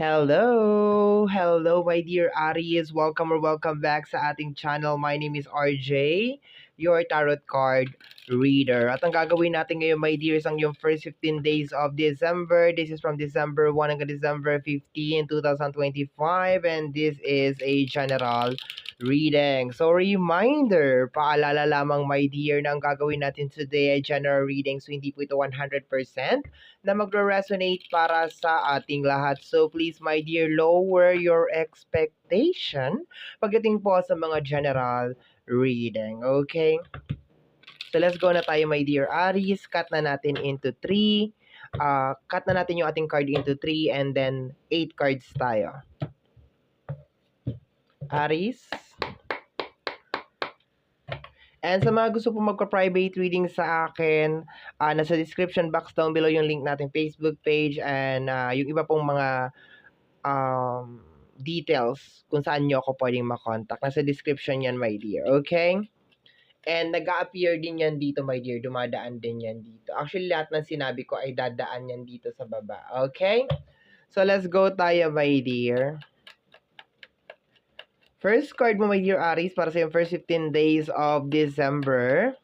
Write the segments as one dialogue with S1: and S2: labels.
S1: Hello! Hello, my dear Aries. Welcome or welcome back sa ating channel. My name is RJ, your tarot card reader. At ang gagawin natin ngayon, my dears, ang yung first 15 days of December. This is from December 1 hanggang December 15, 2025. And this is a general reading. So, reminder, paalala lamang, my dear, na ang gagawin natin today ay general reading. So, hindi po ito 100% na magre-resonate para sa ating lahat. So, please, my dear, lower your expectation pagdating po sa mga general reading. Okay? So, let's go na tayo, my dear Aries. Cut na natin into 3. Uh, cut na natin yung ating card into 3 and then 8 cards tayo. Aries. And sa mga gusto po magpa-private reading sa akin, uh, nasa description box down below yung link nating Facebook page and uh, yung iba pong mga um, details kung saan nyo ako pwedeng makontakt. Nasa description yan, my dear. Okay? And nag appear din yan dito, my dear. Dumadaan din yan dito. Actually, lahat ng sinabi ko ay dadaan yan dito sa baba. Okay? So, let's go tayo, my dear. First card mo, my dear Aries, para sa yung first 15 days of December.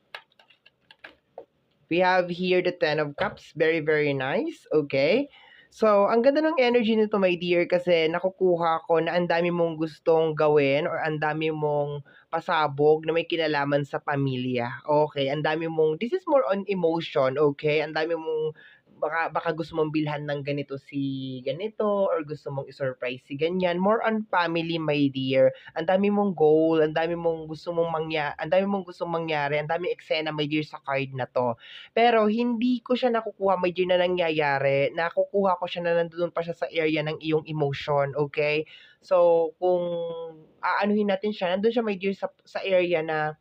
S1: We have here the Ten of Cups. Very, very nice. Okay. So, ang ganda ng energy nito, my dear, kasi nakukuha ko na ang dami mong gustong gawin or ang dami mong pasabog na may kinalaman sa pamilya. Okay, ang dami mong, this is more on emotion, okay? Ang dami mong baka baka gusto mong bilhan ng ganito si ganito or gusto mong i-surprise si ganyan. More on family, my dear. Ang dami mong goal, ang dami mong gusto mong mangyari, ang dami mong gusto mangyari, ang dami eksena, my dear, sa card na to. Pero hindi ko siya nakukuha, my dear, na nangyayari. Nakukuha ko siya na nandoon pa siya sa area ng iyong emotion, okay? So, kung aanuhin natin siya, nandoon siya, my dear, sa, sa area na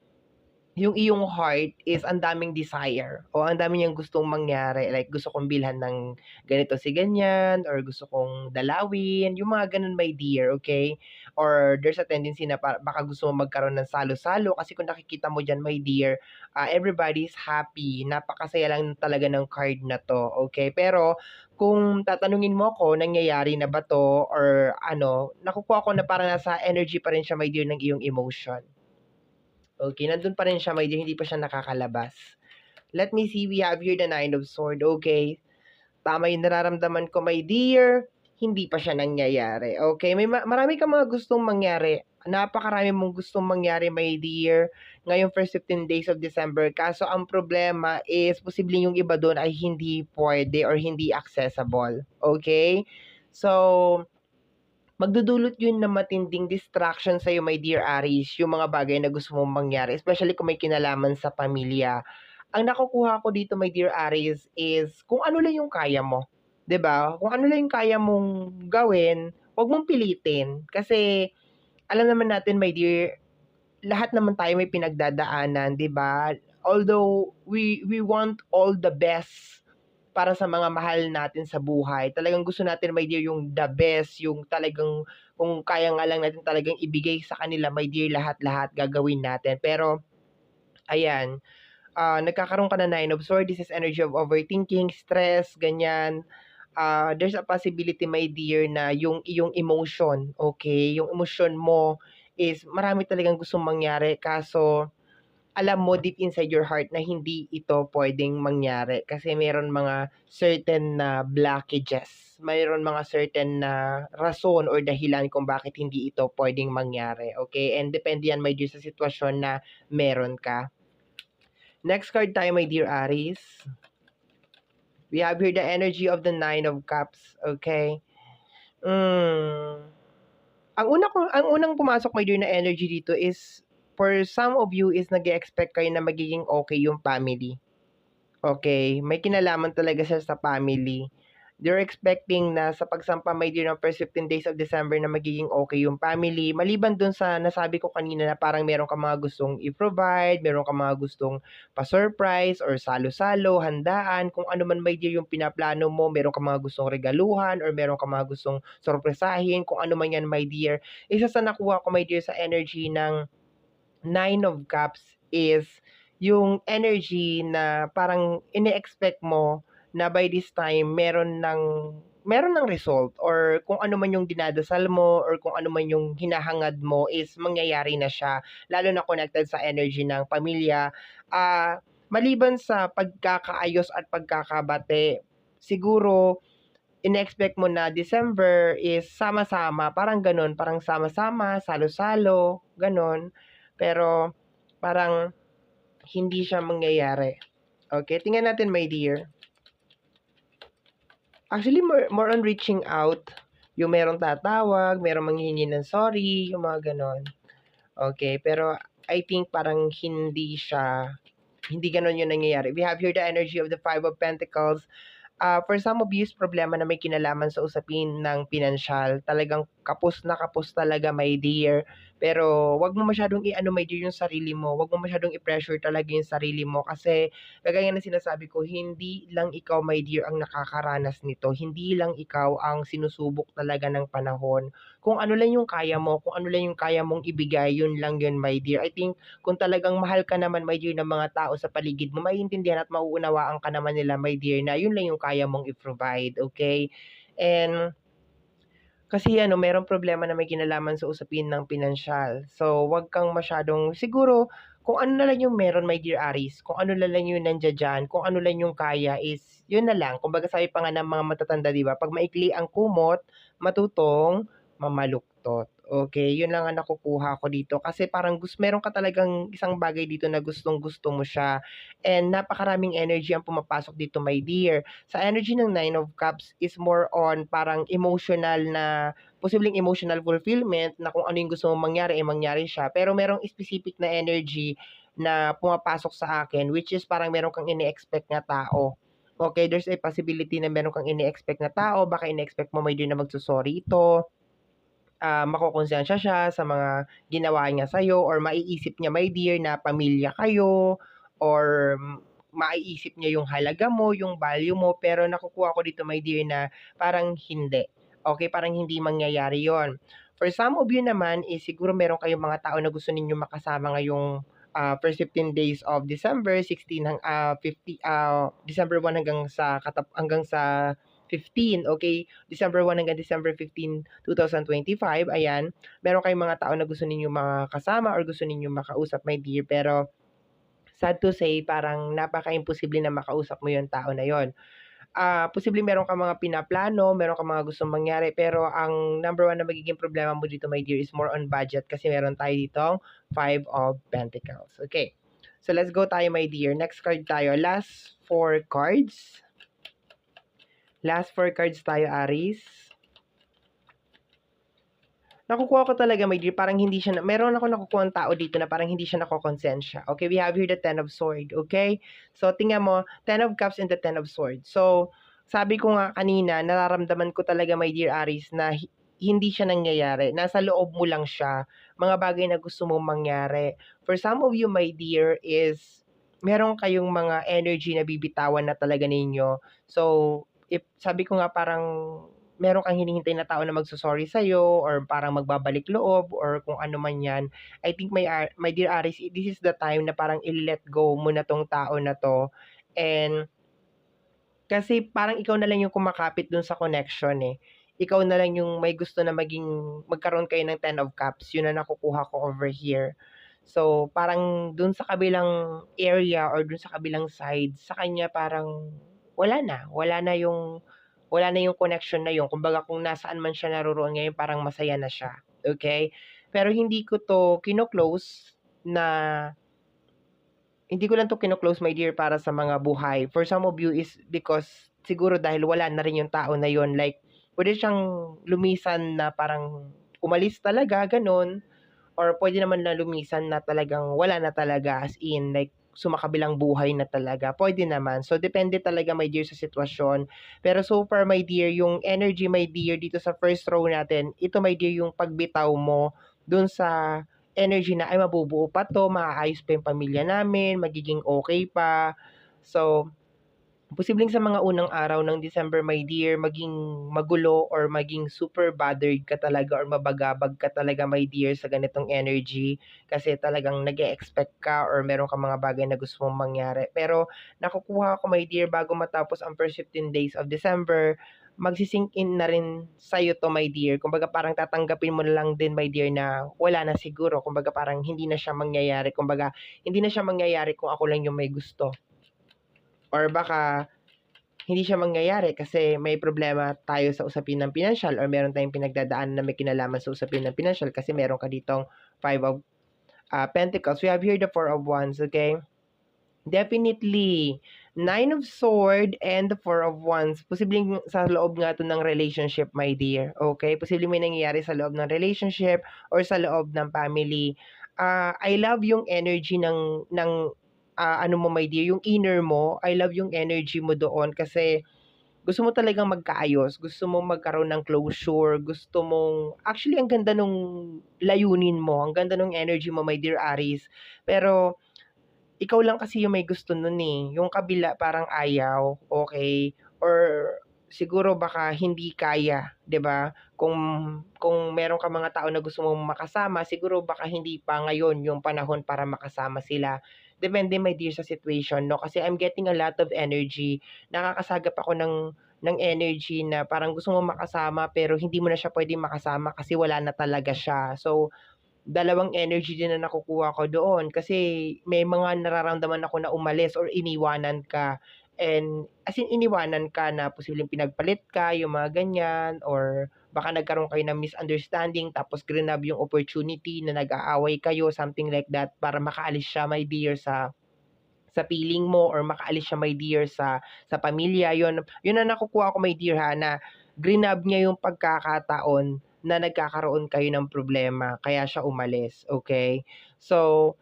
S1: yung iyong heart is ang daming desire o ang dami niyang gustong mangyari. Like, gusto kong bilhan ng ganito si ganyan or gusto kong dalawin. Yung mga ganun, my dear, okay? Or there's a tendency na para, baka gusto mo magkaroon ng salo-salo kasi kung nakikita mo dyan, my dear, uh, everybody's happy. Napakasaya lang talaga ng card na to, okay? Pero, kung tatanungin mo ako, nangyayari na ba to or ano, nakukuha ko na para nasa energy pa rin siya, my dear, ng iyong emotion. Okay, nandun pa rin siya, dear. Hindi pa siya nakakalabas. Let me see. We have here the Nine of Sword. Okay. Tama yung nararamdaman ko, my dear. Hindi pa siya nangyayari. Okay. May ma- marami kang mga gustong mangyari. Napakarami mong gustong mangyari, my dear. Ngayong first 15 days of December. Kaso ang problema is, posibleng yung iba doon ay hindi pwede or hindi accessible. Okay? So, magdudulot yun na matinding distraction sa'yo, my dear Aries, yung mga bagay na gusto mong mangyari, especially kung may kinalaman sa pamilya. Ang nakukuha ko dito, my dear Aries, is kung ano lang yung kaya mo. ba? Kung ano lang yung kaya mong gawin, huwag mong pilitin. Kasi, alam naman natin, my dear, lahat naman tayo may pinagdadaanan, 'di ba? Although we we want all the best para sa mga mahal natin sa buhay. Talagang gusto natin, my dear, yung the best, yung talagang kung kaya nga lang natin talagang ibigay sa kanila, my dear, lahat-lahat gagawin natin. Pero, ayan, uh, nagkakaroon ka na nine of swords, this is energy of overthinking, stress, ganyan. Uh, there's a possibility, my dear, na yung iyong emotion, okay, yung emotion mo is marami talagang gustong mangyari. Kaso, alam mo deep inside your heart na hindi ito pwedeng mangyari kasi mayroon mga certain na blockages. Mayroon mga certain na rason or dahilan kung bakit hindi ito pwedeng mangyari. Okay? And depende yan, my dear, sa sitwasyon na meron ka. Next card tayo, my dear Aries. We have here the energy of the Nine of Cups. Okay? Mm. Ang una ko, ang unang pumasok my dear na energy dito is for some of you is nag expect kayo na magiging okay yung family. Okay, may kinalaman talaga siya sa family. They're expecting na sa pagsampa may dear ng first 15 days of December na magiging okay yung family. Maliban dun sa nasabi ko kanina na parang meron ka mga gustong i-provide, meron ka mga gustong pa-surprise or salo-salo, handaan, kung ano man may dear yung pinaplano mo, meron ka mga gustong regaluhan or meron ka mga gustong sorpresahin, kung ano man yan my dear. Isa sa nakuha ko my dear sa energy ng Nine of Cups is yung energy na parang ine-expect mo na by this time meron ng meron ng result or kung ano man yung dinadasal mo or kung ano man yung hinahangad mo is mangyayari na siya. Lalo na connected sa energy ng pamilya. Ah, maliban sa pagkakaayos at pagkakabate, siguro in-expect mo na December is sama-sama, parang gano'n, parang sama-sama, salo-salo, gano'n. Pero parang hindi siya mangyayari. Okay, tingnan natin my dear. Actually, more, more on reaching out. Yung merong tatawag, merong manghihingi ng sorry, yung mga ganon. Okay, pero I think parang hindi siya, hindi ganon yung nangyayari. We have here the energy of the Five of Pentacles. Uh, for some of you, problema na may kinalaman sa usapin ng pinansyal. Talagang kapos na kapos talaga, my dear. Pero wag mo masyadong i-ano my dear yung sarili mo. Wag mo masyadong i-pressure talaga yung sarili mo kasi kagaya ng sinasabi ko, hindi lang ikaw my dear ang nakakaranas nito. Hindi lang ikaw ang sinusubok talaga ng panahon. Kung ano lang yung kaya mo, kung ano lang yung kaya mong ibigay, yun lang yun my dear. I think kung talagang mahal ka naman my dear ng mga tao sa paligid mo, maiintindihan at mauunawaan ka naman nila my dear na yun lang yung kaya mong i-provide, okay? And kasi ano, merong problema na may kinalaman sa usapin ng pinansyal. So, wag kang masyadong, siguro, kung ano na lang yung meron, my dear Aris, kung ano na lang yung nandiyan dyan, kung ano lang yung kaya is, yun na lang. Kung baga sabi pa nga ng mga matatanda, di ba? Pag maikli ang kumot, matutong, mamaluktot. Okay, yun lang ang nakukuha ko dito. Kasi parang gusto, meron ka talagang isang bagay dito na gustong gusto mo siya. And napakaraming energy ang pumapasok dito, my dear. Sa energy ng Nine of Cups is more on parang emotional na, posibleng emotional fulfillment na kung ano yung gusto mong mangyari, eh mangyari siya. Pero merong specific na energy na pumapasok sa akin, which is parang meron kang ini-expect na tao. Okay, there's a possibility na meron kang ini-expect na tao, baka ini-expect mo may din na magsusorry ito uh, makokonsensya siya sa mga ginawa niya sa'yo or maiisip niya, my dear, na pamilya kayo or maiisip niya yung halaga mo, yung value mo, pero nakukuha ko dito, my dear, na parang hindi. Okay, parang hindi mangyayari yon. For some of you naman, eh, siguro meron kayong mga tao na gusto ninyo makasama ngayong uh, first 15 days of December, 16 hang uh, 50 uh, December 1 hanggang sa katap hanggang sa 15, okay? December 1 hanggang December 15, 2025, ayan. Meron kayong mga tao na gusto ninyo makasama or gusto ninyo makausap, my dear, pero sad to say, parang napaka-imposible na makausap mo yung tao na yon. Uh, posible meron ka mga pinaplano, meron ka mga gustong mangyari, pero ang number one na magiging problema mo dito, my dear, is more on budget kasi meron tayo ditong Five of Pentacles. Okay. So, let's go tayo, my dear. Next card tayo. Last four cards. Last four cards tayo, Aris. Nakukuha ko talaga, my dear, parang hindi siya, na, meron ako nakukuha ng tao dito na parang hindi siya nakokonsensya. Okay, we have here the Ten of Swords, okay? So, tingnan mo, Ten of Cups and the Ten of Swords. So, sabi ko nga kanina, nararamdaman ko talaga, my dear Aris, na hindi siya nangyayari. Nasa loob mo lang siya. Mga bagay na gusto mong mangyari. For some of you, my dear, is meron kayong mga energy na bibitawan na talaga ninyo. So, if sabi ko nga parang meron kang hinihintay na tao na magso-sorry sa'yo or parang magbabalik loob or kung ano man yan, I think my, my dear Aris, this is the time na parang i-let go mo na tong tao na to. And kasi parang ikaw na lang yung kumakapit dun sa connection eh. Ikaw na lang yung may gusto na maging, magkaroon kayo ng Ten of Cups. Yun na nakukuha ko over here. So, parang dun sa kabilang area or dun sa kabilang side, sa kanya parang wala na. Wala na yung wala na yung connection na yun. Kumbaga kung nasaan man siya naroon ngayon, parang masaya na siya. Okay? Pero hindi ko to kino-close na hindi ko lang to kino-close my dear para sa mga buhay. For some of you is because siguro dahil wala na rin yung tao na yon like pwede siyang lumisan na parang umalis talaga ganun or pwede naman na lumisan na talagang wala na talaga as in like sumakabilang buhay na talaga. Pwede naman. So, depende talaga, my dear, sa sitwasyon. Pero so far, my dear, yung energy, my dear, dito sa first row natin, ito, my dear, yung pagbitaw mo dun sa energy na ay mabubuo pa to, maaayos pa yung pamilya namin, magiging okay pa. So, posibleng sa mga unang araw ng December, my dear, maging magulo or maging super bothered ka talaga or mabagabag ka talaga, my dear, sa ganitong energy. Kasi talagang nag expect ka or meron ka mga bagay na gusto mong mangyari. Pero nakukuha ko, my dear, bago matapos ang first 15 days of December, magsisink in na rin sa'yo 'to my dear. Kumbaga parang tatanggapin mo na lang din my dear na wala na siguro. Kumbaga parang hindi na siya mangyayari. Kumbaga hindi na siya mangyayari kung ako lang yung may gusto. Or baka hindi siya mangyayari kasi may problema tayo sa usapin ng pinansyal or meron tayong pinagdadaanan na may kinalaman sa usapin ng pinansyal kasi meron ka ditong Five of uh, Pentacles. We have here the Four of Wands, okay? Definitely, Nine of Sword and the Four of Wands. Posibleng sa loob nga to ng relationship, my dear. Okay? Posibleng may nangyayari sa loob ng relationship or sa loob ng family. Uh, I love yung energy ng, ng uh, ano mo, my dear, yung inner mo. I love yung energy mo doon kasi gusto mo talagang magkaayos, gusto mo magkaroon ng closure, gusto mong, actually, ang ganda nung layunin mo, ang ganda nung energy mo, my dear Aries. Pero, ikaw lang kasi yung may gusto nun eh. Yung kabila parang ayaw, okay? Or siguro baka hindi kaya, 'di ba? Kung kung meron ka mga tao na gusto mong makasama, siguro baka hindi pa ngayon yung panahon para makasama sila. Depende my dear sa situation, no? Kasi I'm getting a lot of energy. Nakakasagap ako ng ng energy na parang gusto mo makasama pero hindi mo na siya pwedeng makasama kasi wala na talaga siya. So, dalawang energy din na nakukuha ko doon kasi may mga nararamdaman ako na umalis or iniwanan ka and as in iniwanan ka na posibleng pinagpalit ka yung mga ganyan or baka nagkaroon kayo ng misunderstanding tapos grinab yung opportunity na nag-aaway kayo something like that para makaalis siya my dear sa sa feeling mo or makaalis siya my dear sa sa pamilya yon yun na nakukuha ko my dear ha na grinab niya yung pagkakataon na nagkakaroon kayo ng problema, kaya siya umalis, okay? So,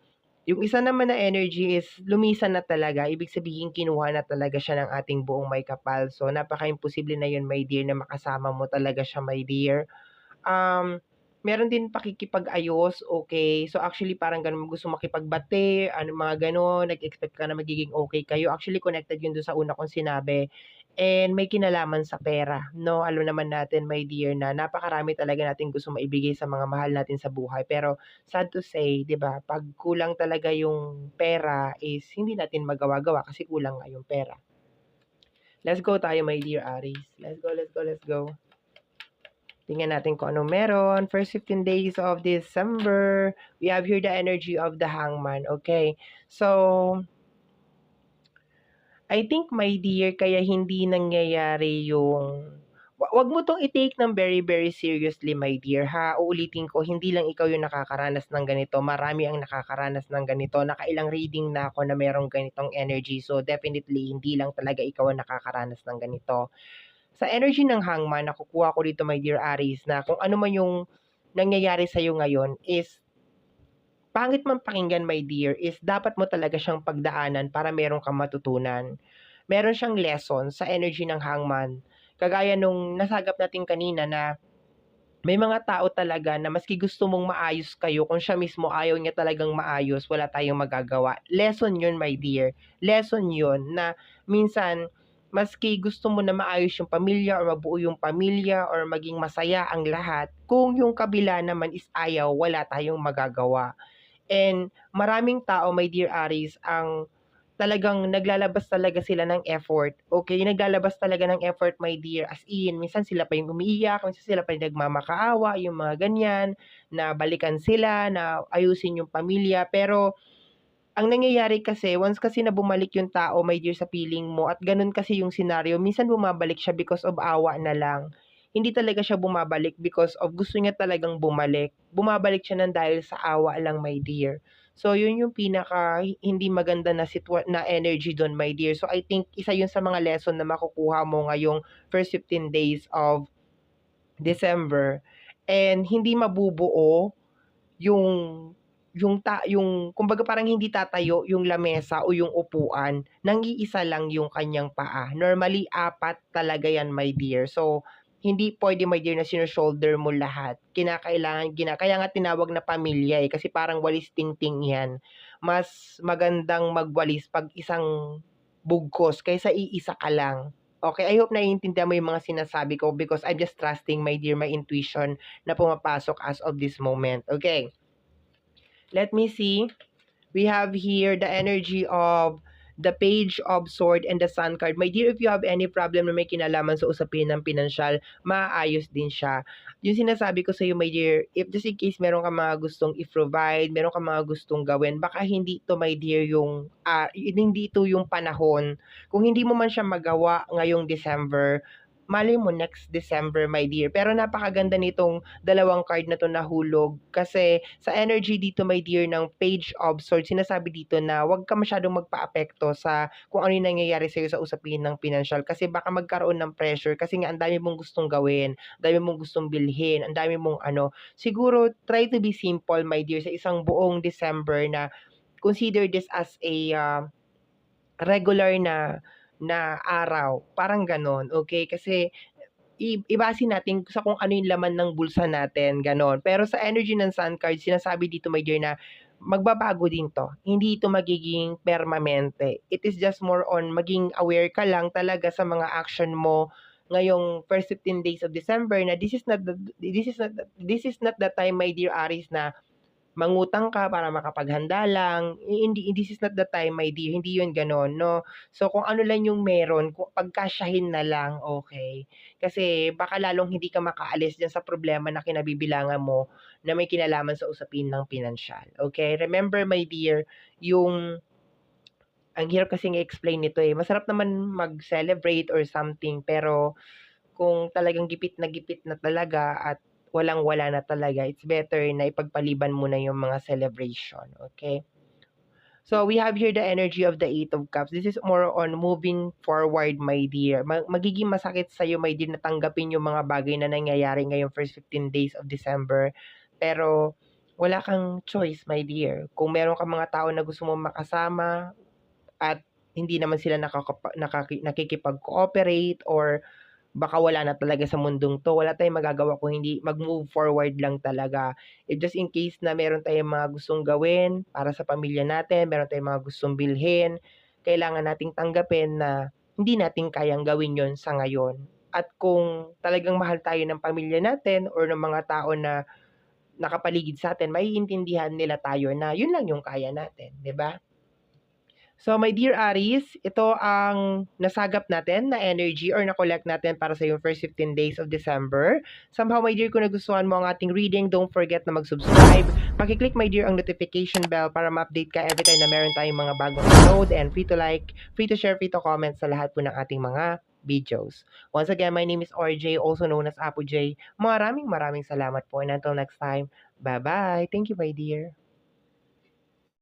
S1: yung isa naman na energy is lumisan na talaga. Ibig sabihin, kinuha na talaga siya ng ating buong may kapal. So, napaka-imposible na yun, my dear, na makasama mo talaga siya, my dear. Um, meron din pakikipag-ayos, okay? So, actually, parang ganun, gusto makipagbate, ano, mga ganun, nag-expect ka na magiging okay kayo. Actually, connected yun doon sa una kong sinabi and may kinalaman sa pera, 'no? Alam naman natin, my dear, na napakarami talaga nating gusto maibigay sa mga mahal natin sa buhay. Pero sad to say, 'di ba, 'pag kulang talaga yung pera is hindi natin magawa-gawa kasi kulang nga yung pera. Let's go tayo, my dear Aries. Let's go, let's go, let's go. Tingnan natin kung ano meron. First 15 days of December, we have here the energy of the hangman. Okay. So, I think my dear kaya hindi nangyayari yung wag mo tong i-take ng very very seriously my dear ha. Uulitin ko, hindi lang ikaw yung nakakaranas ng ganito. Marami ang nakakaranas ng ganito. Nakailang reading na ako na merong ganitong energy. So definitely hindi lang talaga ikaw ang nakakaranas ng ganito. Sa energy ng hangman, nakukuha ko dito my dear Aries na kung ano man yung nangyayari sa iyo ngayon is pangit man pakinggan, my dear, is dapat mo talaga siyang pagdaanan para meron kang matutunan. Meron siyang lesson sa energy ng hangman. Kagaya nung nasagap natin kanina na may mga tao talaga na maski gusto mong maayos kayo, kung siya mismo ayaw niya talagang maayos, wala tayong magagawa. Lesson yun, my dear. Lesson yun na minsan, maski gusto mo na maayos yung pamilya or mabuo yung pamilya or maging masaya ang lahat, kung yung kabila naman is ayaw, wala tayong magagawa. And maraming tao, my dear Aries, ang talagang naglalabas talaga sila ng effort. Okay, naglalabas talaga ng effort, my dear. As in, minsan sila pa yung umiiyak, minsan sila pa yung nagmamakaawa, yung mga ganyan, na balikan sila, na ayusin yung pamilya. Pero, ang nangyayari kasi, once kasi na bumalik yung tao, my dear, sa feeling mo, at ganun kasi yung scenario, minsan bumabalik siya because of awa na lang hindi talaga siya bumabalik because of gusto niya talagang bumalik. Bumabalik siya ng dahil sa awa lang, my dear. So, yun yung pinaka hindi maganda na sitwa- na energy doon, my dear. So, I think isa yun sa mga lesson na makukuha mo ngayong first 15 days of December. And hindi mabubuo yung yung ta yung kumbaga parang hindi tatayo yung lamesa o yung upuan nang iisa lang yung kanyang paa. Normally apat talaga yan, my dear. So hindi pwede my dear na sino-shoulder mo lahat. Kinakailangan, gina, kaya nga tinawag na pamilya eh, kasi parang walis ting-ting yan. Mas magandang magwalis pag isang bugkos kaysa iisa ka lang. Okay, I hope naiintindihan mo yung mga sinasabi ko because I'm just trusting my dear, my intuition na pumapasok as of this moment. Okay. Let me see. We have here the energy of the Page of Sword, and the Sun card. My dear, if you have any problem na may kinalaman sa usapin ng pinansyal, maaayos din siya. Yung sinasabi ko sa iyo, my dear, if just in case meron ka mga gustong i-provide, meron ka mga gustong gawin, baka hindi ito, my dear, yung, ah, hindi ito yung panahon. Kung hindi mo man siya magawa ngayong December, malay mo next December, my dear. Pero napakaganda nitong dalawang card na to nahulog kasi sa energy dito, my dear, ng Page of Swords, sinasabi dito na huwag ka masyadong magpa-apekto sa kung ano yung nangyayari sa'yo sa usapin ng financial. Kasi baka magkaroon ng pressure. Kasi nga ang dami mong gustong gawin, ang dami mong gustong bilhin, ang dami mong ano. Siguro, try to be simple, my dear, sa isang buong December na consider this as a uh, regular na na araw, parang gano'n, okay? Kasi i ibase natin sa kung ano yung laman ng bulsa natin, gano'n. Pero sa energy ng Sun card, sinasabi dito, my dear, na magbabago din 'to. Hindi ito magiging permanente. It is just more on maging aware ka lang talaga sa mga action mo ngayong first 15 days of December na this is not the this is not this is not the time, my dear Aries, na mangutang ka para makapaghanda lang, hindi this is not the time, my dear, hindi yun gano'n, 'no. So, kung ano lang yung meron, kung pagkasyahin na lang, okey. Kasi baka lalong hindi ka makaalis diyan sa problema na kinabibilangan mo na may kinalaman sa usapin ng pinansyal, okey? Remember, my dear, yung ang hirap kasing i-explain nito, eh. Masarap naman mag-celebrate or something, pero kung talagang gipit na gipit na talaga at walang-wala na talaga, it's better na ipagpaliban mo na yung mga celebration, okay? So, we have here the energy of the Eight of Cups. This is more on moving forward, my dear. Ma- magiging masakit sa'yo, my dear, na tanggapin yung mga bagay na nangyayari ngayong first 15 days of December. Pero, wala kang choice, my dear. Kung meron kang mga tao na gusto mo makasama at hindi naman sila nakakapa, nakaki, or baka wala na talaga sa mundong to. Wala tayong magagawa kung hindi mag-move forward lang talaga. If just in case na meron tayong mga gustong gawin para sa pamilya natin, meron tayong mga gustong bilhin, kailangan nating tanggapin na hindi natin kayang gawin yon sa ngayon. At kung talagang mahal tayo ng pamilya natin or ng mga tao na nakapaligid sa atin, maiintindihan nila tayo na yun lang yung kaya natin, 'di ba? So, my dear Aries, ito ang nasagap natin na energy or na-collect natin para sa yung first 15 days of December. Somehow, my dear, kung nagustuhan mo ang ating reading, don't forget na mag-subscribe. Pakiclick, my dear, ang notification bell para ma-update ka every time na meron tayong mga bagong upload and free to like, free to share, free to comment sa lahat po ng ating mga videos. Once again, my name is RJ, also known as Apo J. Maraming maraming salamat po and until next time, bye-bye. Thank you, my dear.